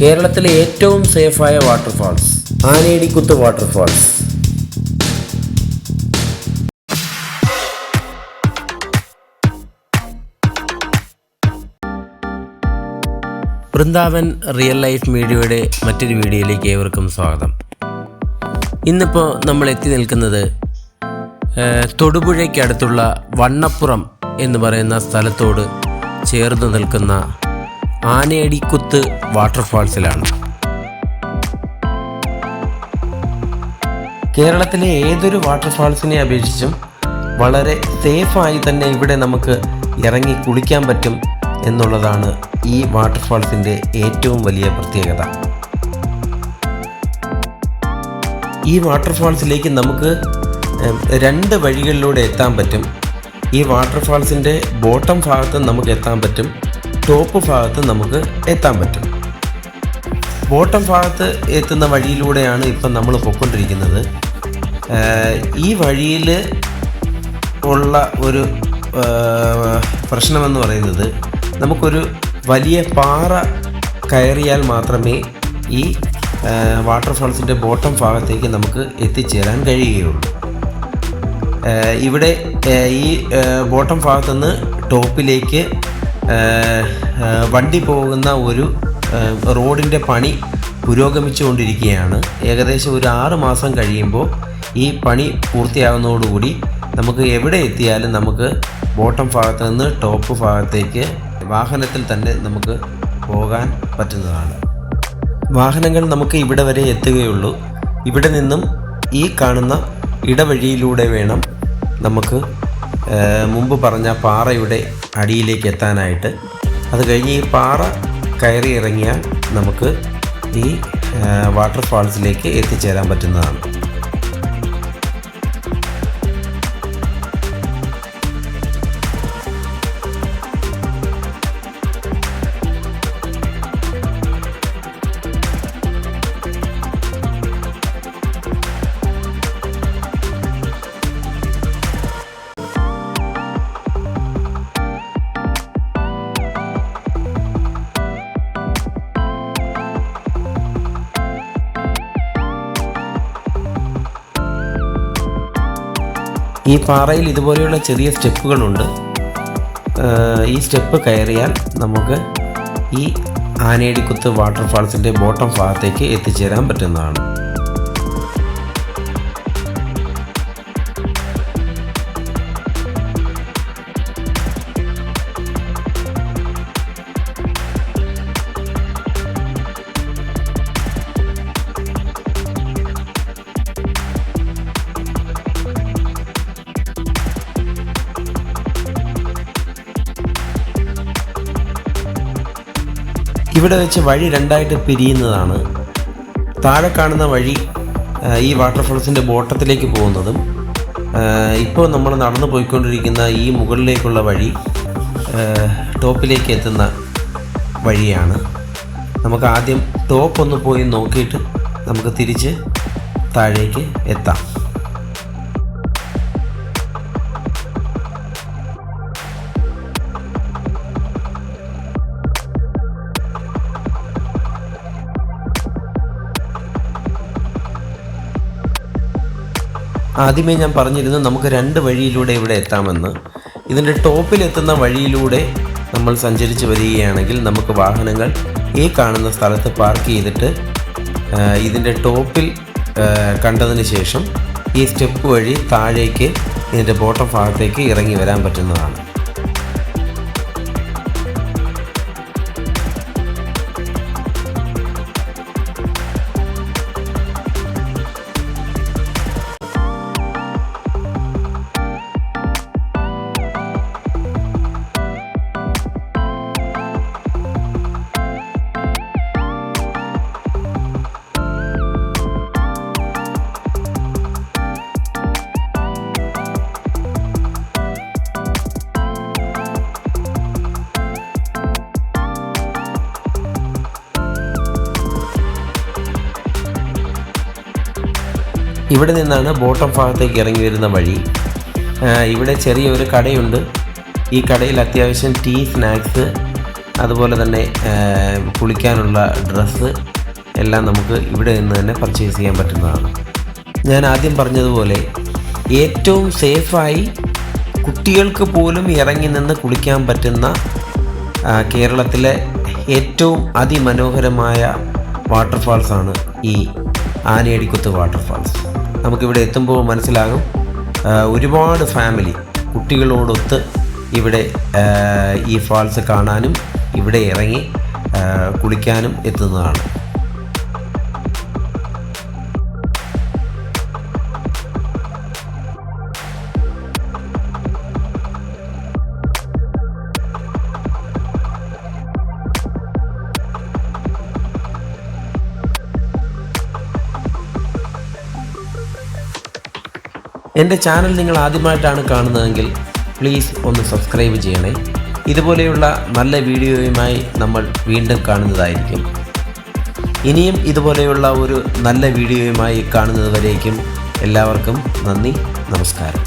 കേരളത്തിലെ ഏറ്റവും സേഫായ waterfalls Aanedikkuthu waterfalls. Vrindavan real life മീഡിയയുടെ മറ്റൊരു വീഡിയോയിലേക്ക് ഏവർക്കും സ്വാഗതം. ഇന്നിപ്പോൾ നമ്മൾ എത്തി നിൽക്കുന്നത് തൊടുപുഴയ്ക്കടുത്തുള്ള വണ്ണപ്പുറം എന്ന് പറയുന്ന സ്ഥലത്തോട് ചേർന്ന് നിൽക്കുന്ന ആനയടിക്കുത്ത് വാട്ടർഫാൾസിലാണ്. കേരളത്തിലെ ഏതൊരു വാട്ടർഫാൾസിനെ അപേക്ഷിച്ചും വളരെ സേഫായി തന്നെ ഇവിടെ നമുക്ക് ഇറങ്ങി കുളിക്കാൻ പറ്റും എന്നുള്ളതാണ് ഈ വാട്ടർഫാൾസിന്റെ ഏറ്റവും വലിയ പ്രത്യേകത. ഈ വാട്ടർഫാൾസിലേക്ക് നമുക്ക് രണ്ട് വഴികളിലൂടെ എത്താൻ പറ്റും. ഈ വാട്ടർഫാൾസിന്റെ ബോട്ടം ഭാഗത്ത് നമുക്ക് എത്താൻ പറ്റും. ടോപ്പ് ഭാഗത്ത് നമുക്ക് എത്താൻ പറ്റും. ബോട്ടം ഭാഗത്ത് എത്തുന്ന വഴിയിലൂടെയാണ് ഇപ്പം നമ്മൾ പൊയ്ക്കൊണ്ടിരിക്കുന്നത്. ഈ വഴിയിൽ ഉള്ള ഒരു പ്രശ്നമെന്ന് പറയുന്നത് നമുക്കൊരു വലിയ പാറ കയറിയാൽ മാത്രമേ ഈ വാട്ടർഫാൾസിന്റെ ബോട്ടം ഭാഗത്തേക്ക് നമുക്ക് എത്തിച്ചേരാൻ കഴിയുകയുള്ളൂ. ഇവിടെ ഈ ബോട്ടം ഭാഗത്തുനിന്ന് ടോപ്പിലേക്ക് വണ്ടി പോകുന്ന ഒരു റോഡിന്റെ പണി പുരോഗമിച്ചുകൊണ്ടിരിക്കുകയാണ്. ഏകദേശം ഒരു ആറ് മാസം കഴിയുമ്പോൾ ഈ പണി പൂർത്തിയാകുന്നതോടുകൂടി നമുക്ക് എവിടെ എത്തിയാലും നമുക്ക് ബോട്ടം ഭാഗത്ത് നിന്ന് ടോപ്പ് ഭാഗത്തേക്ക് വാഹനത്തിൽ തന്നെ നമുക്ക് പോകാൻ പറ്റുന്നതാണ്. വാഹനങ്ങൾ നമുക്ക് ഇവിടെ വരെ എത്തുകയുള്ളൂ. ഇവിടെ നിന്നും ഈ കാണുന്ന ഇടവഴിയിലൂടെ വേണം നമുക്ക് മുമ്പ് പറഞ്ഞ പാറയുടെ അടിയിലേക്ക് എത്താനായിട്ട്. അത് കഴിഞ്ഞ് ഈ പാറ കയറി ഇറങ്ങിയാൽ നമുക്ക് ഈ വാട്ടർഫാൾസിലേക്ക് എത്തിച്ചേരാൻ പറ്റുന്നതാണ്. ഈ പാറയിൽ ഇതുപോലെയുള്ള ചെറിയ സ്റ്റെപ്പുകളുണ്ട്. ഈ സ്റ്റെപ്പ് കയറിയാൽ നമുക്ക് ഈ ആനയടിക്കുത്ത് വാട്ടർഫാൾസിന്റെ ബോട്ടം ഭാഗത്തേക്ക് എത്തിച്ചേരാൻ പറ്റുന്നതാണ്. ഇവിടെ വെച്ച് വഴി രണ്ടായിട്ട് പിരിയുന്നതാണ്. താഴെ കാണുന്ന വഴി ഈ വാട്ടർഫോൾസിന്റെ ബോട്ടത്തിലേക്ക് പോകുന്നതും ഇപ്പോൾ നമ്മൾ നടന്നു പോയിക്കൊണ്ടിരിക്കുന്ന ഈ മുകളിലേക്കുള്ള വഴി ടോപ്പിലേക്ക് എത്തുന്ന വഴിയാണ്. നമുക്ക് ആദ്യം ടോപ്പ് ഒന്ന് പോയി നോക്കിയിട്ട് നമുക്ക് തിരിച്ച് താഴേക്ക് എത്താം. ആദ്യമേ ഞാൻ പറഞ്ഞിരുന്നു നമുക്ക് രണ്ട് വഴിയിലൂടെ ഇവിടെ എത്താമെന്ന്. ഇതിന്റെ ടോപ്പിലെത്തുന്ന വഴിയിലൂടെ നമ്മൾ സഞ്ചരിച്ച് വരികയാണെങ്കിൽ നമുക്ക് വാഹനങ്ങൾ ഈ കാണുന്ന സ്ഥലത്ത് പാർക്ക് ചെയ്തിട്ട് ഇതിന്റെ ടോപ്പിൽ കണ്ടതിന് ശേഷം ഈ സ്റ്റെപ്പ് വഴി താഴേക്ക് ഇതിന്റെ ബോട്ടം ഭാഗത്തേക്ക് ഇറങ്ങി വരാൻ പറ്റുന്നതാണ്. ഇവിടെ നിന്നാണ് ബോട്ടം ഭാഗത്തേക്ക് ഇറങ്ങി വരുന്ന വഴി. ഇവിടെ ചെറിയൊരു കടയുണ്ട്. ഈ കടയിൽ അത്യാവശ്യം ടീ സ്നാക്സ് അതുപോലെ തന്നെ കുളിക്കാനുള്ള ഡ്രസ്സ് എല്ലാം നമുക്ക് ഇവിടെ നിന്ന് തന്നെ പർച്ചേസ് ചെയ്യാൻ പറ്റുന്നതാണ്. ഞാൻ ആദ്യം പറഞ്ഞതുപോലെ ഏറ്റവും സേഫായി കുട്ടികൾക്ക് പോലും ഇറങ്ങി നിന്ന് കുളിക്കാൻ പറ്റുന്ന കേരളത്തിലെ ഏറ്റവും അതിമനോഹരമായ വാട്ടർഫാൾസാണ് ഈ ആനയടിക്കുത്ത് വാട്ടർഫാൾസ് നമുക്കിവിടെ എത്തുമ്പോൾ മനസ്സിലാകും. ഒരുപാട് ഫാമിലി കുട്ടികളോടൊത്ത് ഇവിടെ ഈ ഫാൾസ് കാണാനും ഇവിടെ ഇറങ്ങി കുളിക്കാനും എത്തുന്നതാണ്. എന്റെ ചാനൽ നിങ്ങൾ ആദ്യമായിട്ടാണ് കാണുന്നതെങ്കിൽ പ്ലീസ് ഒന്ന് സബ്സ്ക്രൈബ് ചെയ്യണേ. ഇതുപോലെയുള്ള നല്ല വീഡിയോയുമായി നമ്മൾ വീണ്ടും കാണുന്നതായിരിക്കും. ഇനിയും ഇതുപോലെയുള്ള ഒരു നല്ല വീഡിയോയുമായി കാണുന്നതുവരേക്കും എല്ലാവർക്കും നന്ദി നമസ്കാരം.